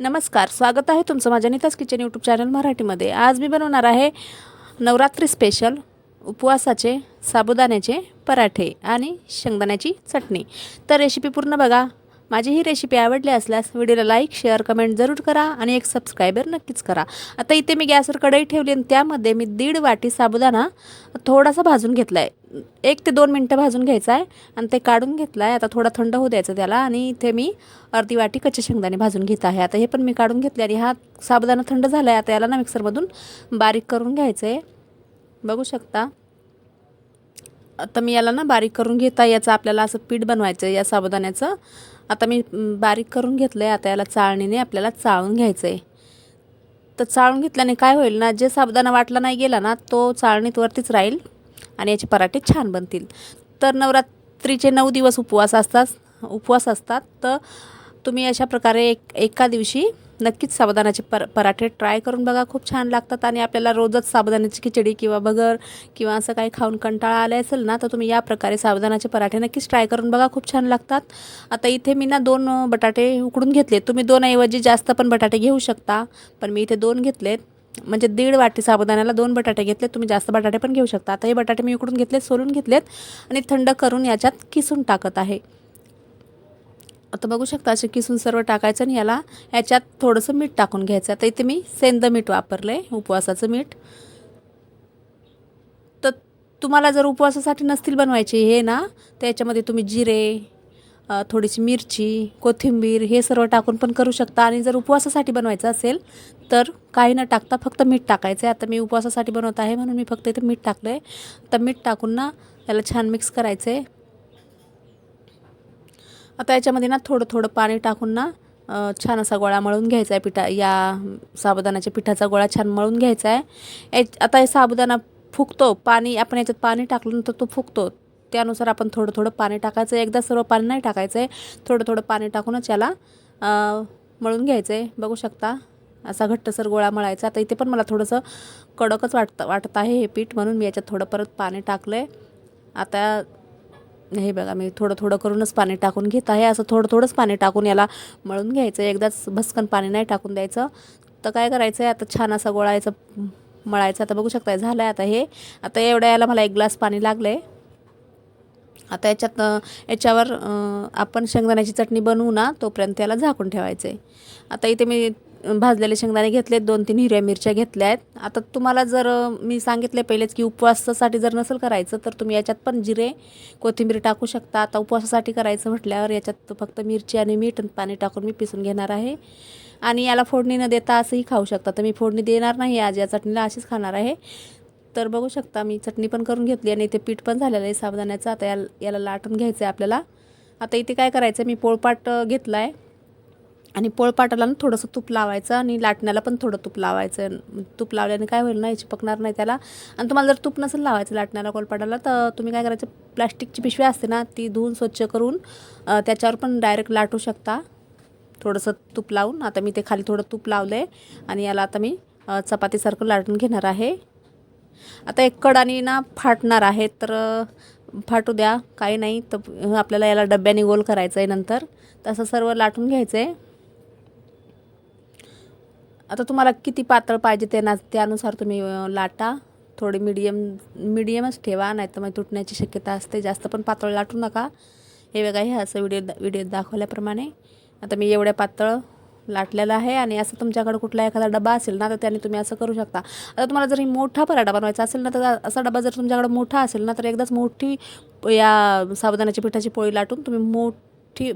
नमस्कार स्वागत आहे तुमचं माझ्या नितास किचन यूट्यूब चॅनल मराठीमध्ये. आज मी बनवणार आहे नवरात्री स्पेशल उपवासाचे साबुदाण्याचे पराठे आणि शेंगदाण्याची चटणी. तर रेसिपी पूर्ण बघा. माझी ही रेसिपी आवडली असल्यास व्हिडिओला लाईक शेअर कमेंट जरूर करा आणि एक सबस्क्रायबर नक्कीच करा. आता इथे मी गॅसवर कढई ठेवली आणि त्यामध्ये मी दीड वाटी साबुदाणा थोडासा भाजून घेतला आहे एक ते दोन मिनटं भाजून घ्यायचं आहे आणि ते काढून घेतलं आहे आता थोडा थंड होऊ द्यायचं त्याला आणि इथे मी अर्धी वाटी कच्चे शेंगदाणे भाजून घेत आहे. आता हे पण मी काढून घेतले आणि हा साबुदाणा थंड झाला आहे आता याला ना मिक्सरमधून बारीक करून घ्यायचं आहे बघू शकता. आता मी याला ना बारीक करून घेता याचं आपल्याला असं पीठ बनवायचं आहे या साबुदाण्याचं. आता मी बारीक करून घेतलं आहे आता याला चाळणीने आपल्याला चाळून घ्यायचं आहे तर चाळून घेतल्याने काय होईल ना जे साबुदाणा वाटला नाही गेला ना तो चाळणीत वरतीच राहील आणि याचे पराठे छान बनतील. तर नवरात्रीचे नऊ दिवस उपवास असतात उपवास असतात. तर तुम्ही अशा प्रकारे एक एका दिवशी नक्कीच साबुदाण्याचे पर पराठे ट्राय करून बघा. खूप छान लागतात आणि आपल्याला रोजच साबुदाण्याची खिचडी किंवा बगर किंवा असं काही खाऊन कंटाळा आला असेल ना तर तुम्ही या प्रकारे साबुदाण्याचे पराठे नक्कीच ट्राय करून बघा. खूप छान लागतात. आता इथे मी ना दोन बटाटे उकडून घेतले तुम्ही दोनऐवजी जास्त पण बटाटे घेऊ शकता पण मी इथे दोन घेतलेत. म्हणजे दीड वाटी साबुदाण्याला दोन बटाटे घेतले तुम्ही जास्त बटाटे पण घेऊ शकता. आता हे बटाटे मी उकडून घेतलेत सोलून घेतलेत आणि थंड करून याच्यात किसून टाकत आहे. आता बघू शकता असे किसून सर्व टाकायचं आणि याला याच्यात थोडंसं मीठ टाकून घ्यायचं. आता इथे मी सेंद मीठ वापरलं आहे उपवासाचं मीठ. तर तुम्हाला जर उपवासासाठी नसतील बनवायचे हे ना तर याच्यामध्ये तुम्ही जिरे थोडीशी मिरची कोथिंबीर हे सर्व टाकून पण करू शकता. आणि जर उपवासासाठी बनवायचं असेल तर काही न टाकता फक्त मीठ टाकायचं आहे आता मी उपवासासाठी बनवत आहे म्हणून मी फक्त इथे मीठ टाकलं आहे तर मीठ टाकून ना त्याला छान मिक्स करायचं आहे आता याच्यामध्ये ना थोडं थोडं पाणी टाकून ना छान असा गोळा मळून घ्यायचा आहे पिठा. या साबुदाण्याच्या पिठाचा गोळा छान मळून घ्यायचा आहे आता हे साबुदाणा फुगतो. पाणी आपण याच्यात पाणी टाकलं तर तो फुगतो. त्यानुसार आपण थोडं थोडं पाणी टाकायचं आहे एकदा सर्व पाणी नाही टाकायचं आहे थोडं थोडं पाणी टाकूनच याला मळून घ्यायचं आहे बघू शकता असा घट्टसर गोळा मळायचा. आता इथे पण मला थोडंसं कडकच वाटतं वाटत आहे हे पीठ. म्हणून मी याच्यात थोडं परत पाणी टाकलं आहे आता हे बघा मी थोडं थोडं करूनच पाणी टाकून घेत आहे. असं थोडं थोडंच पाणी टाकून याला मळून घ्यायचं. एकदाच भस्कन पाणी नाही टाकून द्यायचं. तर काय करायचं आहे आता छान असा गोळायचं मळायचं. आता बघू शकता झालं आहे आता हे. आता एवढ्या याला मला एक ग्लास पाणी लागलं आहे आता याच्यात याच्यावर आपण शेंगदाण्याची चटणी बनवू ना तोपर्यंत याला झाकून ठेवायचं आहे आता इथे मी भाजलेले शेंगदाणे घेतलेत दोन तीन हिरव्या मिरच्या घेतल्या आहेत आता तुम्हाला जर मी सांगितले पहिलेच की उपवासासाठी जर नसेल करायचं तर तुम्ही याच्यात पण जिरे कोथिंबीर टाकू शकता. आता उपवासासाठी करायचं म्हटल्यावर याच्यात फक्त मिरची आणि मीठ पाणी टाकून मी पिसून घेणार आहे. आणि याला फोडणी न देता असंही खाऊ शकता. तर मी फोडणी देणार नाही आज या चटणीला अशीच खाणार आहे. तर बघू शकता मी चटणी पण करून घेतली आणि इथे पीठ पण झालेलं आहे साबदाण्याचं. आता याला याला लाटून घ्यायचं आहे आपल्याला. आता इथे काय करायचं आहे मी पोळपाट घेतला आहे आणि पोळपाटाला ना थोडंसं तूप लावायचं आणि लाटण्याला पण थोडं तूप लावायचं. तूप लावल्याने काय होईल ना याची पकणार नाही त्याला. आणि तुम्हाला जर तूप नसेल लावायचं लाटण्याला पोळपाटाला तर तुम्ही काय करायचं प्लॅस्टिकची पिशवी असते ना ती धुवून स्वच्छ करून त्याच्यावर पण डायरेक्ट लाटू शकता. थोडंसं तूप लावून. आता मी ते खाली थोडं तूप लावलं आहे आणि याला आता मी चपातीसारखं लाटून घेणार आहे. आता एक कडाने ना फाटणार आहे तर फाटू द्या. काही नाही तर आपल्याला याला डब्याने गोल करायचं आहे नंतर. तसं सर्व लाटून घ्यायचं आहे आता तुम्हाला किती पातळ पाहिजे ते ना त्यानुसार तुम्ही लाटा. थोडी मीडियम मीडियमच ठेवा नाही तर मग तुटण्याची शक्यता असते. जास्त पण पातळ लाटू नका. हे बघा हे असं व्हिडिओ व्हिडिओत दाखवल्याप्रमाणे. आता मी एवढ्या पातळ लाटलेलं आहे आणि असं तुमच्याकडे कुठला एखादा डबा असेल ना तर त्याने तुम्ही असं करू शकता. आता तुम्हाला जर ही मोठा पराठा बनवायचा असेल ना तर असा डबा जर तुमच्याकडे मोठा असेल ना तर एकदाच मोठी या साबुदाण्याच्या पिठाची पोळी लाटून तुम्ही मोठ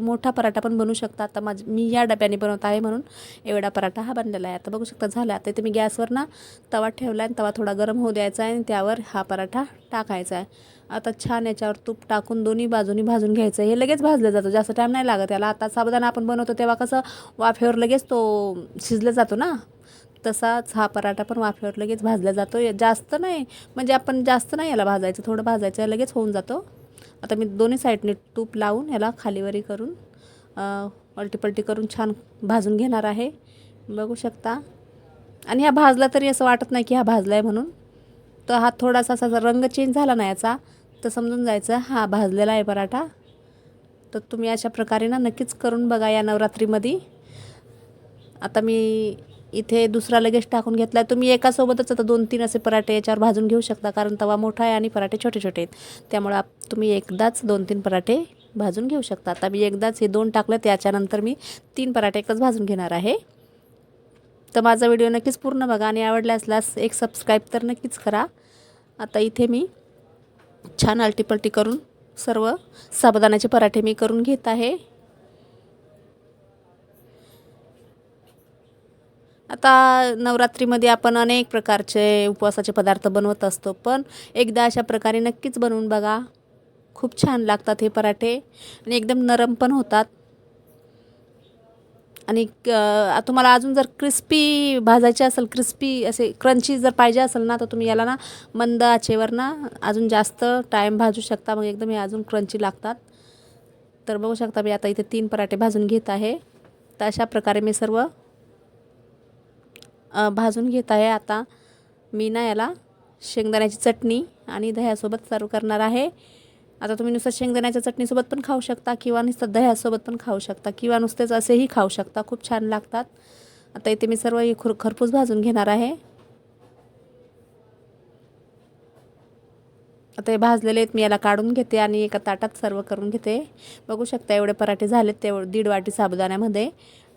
मोठा पराठा पण बनवू शकता. आता माझ मी या डब्याने बनवत आहे म्हणून एवढा पराठा हा बनलेला आहे. आता बघू शकता झाला. आता इथे मी गॅसवर ना तवा ठेवला आहे तवा थोडा गरम होऊ द्यायचा आहे आणि त्यावर हा पराठा टाकायचा आहे. आता छान याच्यावर तूप टाकून दोन्ही बाजूनी भाजून घ्यायचं हे लगेच भाजलं जातं. जास्त टाईम नाही लागत याला. आता साबुदाणा आपण बनवतो तेव्हा कसं वाफेवर लगेच तो शिजला जातो ना? तसाच हा पराठा पण वाफेवर लगेच भाजला जातो. जास्त नाही म्हणजे आपण जास्त नाही याला भाजायचं. थोडं भाजायचं लगेच होऊन जातो. आता मी दोन्ही साईडने तूप लावून याला खालीवरी करून पलटी करून छान भाजून घेणार आहे. बघू शकता. आणि हा भाजला तरी असं वाटत नाही की हा भाजला आहे म्हणून. तर हा थोडासा असा रंग चेंज झाला ना याचा तर समजून जायचं हा भाजलेला आहे पराठा. तर तुम्ही अशा प्रकारे ना नक्कीच करून बघा या नवरात्रीमध्ये. आता मी इथे दुसरा लगेच टाकून घेतला आहे तुम्ही एकासोबतच आता दोन तीन असे पराठे याच्यावर भाजून घेऊ शकता कारण तवा मोठा आहे आणि पराठे छोटे छोटे आहेत. त्यामुळं तुम्ही एकदाच दोन तीन पराठे भाजून घेऊ शकता. आता मी एकदाच हे दोन टाकलं त्याच्यानंतर मी तीन पराठे एकच भाजून घेणार आहे. तर माझा व्हिडिओ नक्कीच पूर्ण बघा आणि आवडला असल्यास एक सबस्क्राईब तर नक्कीच करा. आता इथे मी छान आलटीपलटी करून सर्व साबदानाचे पराठे मी करून घेत आहे. आता नवरात्रीमध्ये आपण अनेक प्रकारचे उपवासाचे पदार्थ बनवत असतो पण एकदा अशा प्रकारे नक्कीच बनवून बघा. खूप छान लागतात हे पराठे आणि एकदम नरम पण होतात. आणि क- तुम्हाला अजून जर क्रिस्पी भाजायचे असेल क्रिस्पी असे क्रंची जर पाहिजे असेल ना तर तुम्ही याला ना मंद आचेवर ना अजून जास्त टाईम भाजू शकता. मग एकदम हे अजून क्रंची लागतात. तर बघू शकता मी आता इथे तीन पराठे भाजून घेत आहे. तर अशा प्रकारे मी सर्व भाजून घेत आहे. आता मी ना याला शेंगदाण्याची चटणी आणि दह्यासोबत सर्व करणार आहे. आता तुम्ही नुसतं शेंगदाण्याच्या चटणीसोबत पण खाऊ शकता किंवा नुसतं दह्यासोबत पण खाऊ शकता किंवा नुसतेच असेही खाऊ शकता. खूप छान लागतात. आता इथे मी सर्व हे खुर खरपूस भाजून घेणार आहे. आता हे भाजलेले आहेत. मी याला काढून घेते आणि एका ताटात सर्व करून घेते. बघू शकता एवढे पराठे झालेत तेव दीड वाटी साबुदाण्यामध्ये.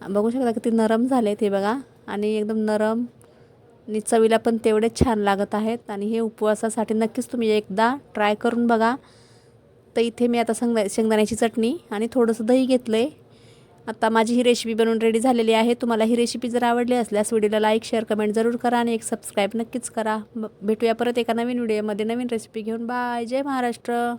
बघू शकता किती नरम झाले हे बघा. आणि एकदम नरम आणि चवीला पण तेवढे छान लागत आहेत. आणि हे उपवासासाठी नक्कीच तुम्ही एकदा ट्राय करून बघा. तर इथे मी आता शेंगदा शेंगदाण्याची चटणी आणि थोडंसं दही घेतलं आहे आता माझी ही रेसिपी बनवून रेडी झालेली आहे. तुम्हाला ही रेसिपी जर आवडली असल्यास व्हिडिओला लाईक शेअर कमेंट जरूर करा आणि एक सबस्क्राईब नक्कीच करा. भेटूया परत एका नवीन व्हिडिओमध्ये नवीन रेसिपी घेऊन. बाय जय महाराष्ट्र.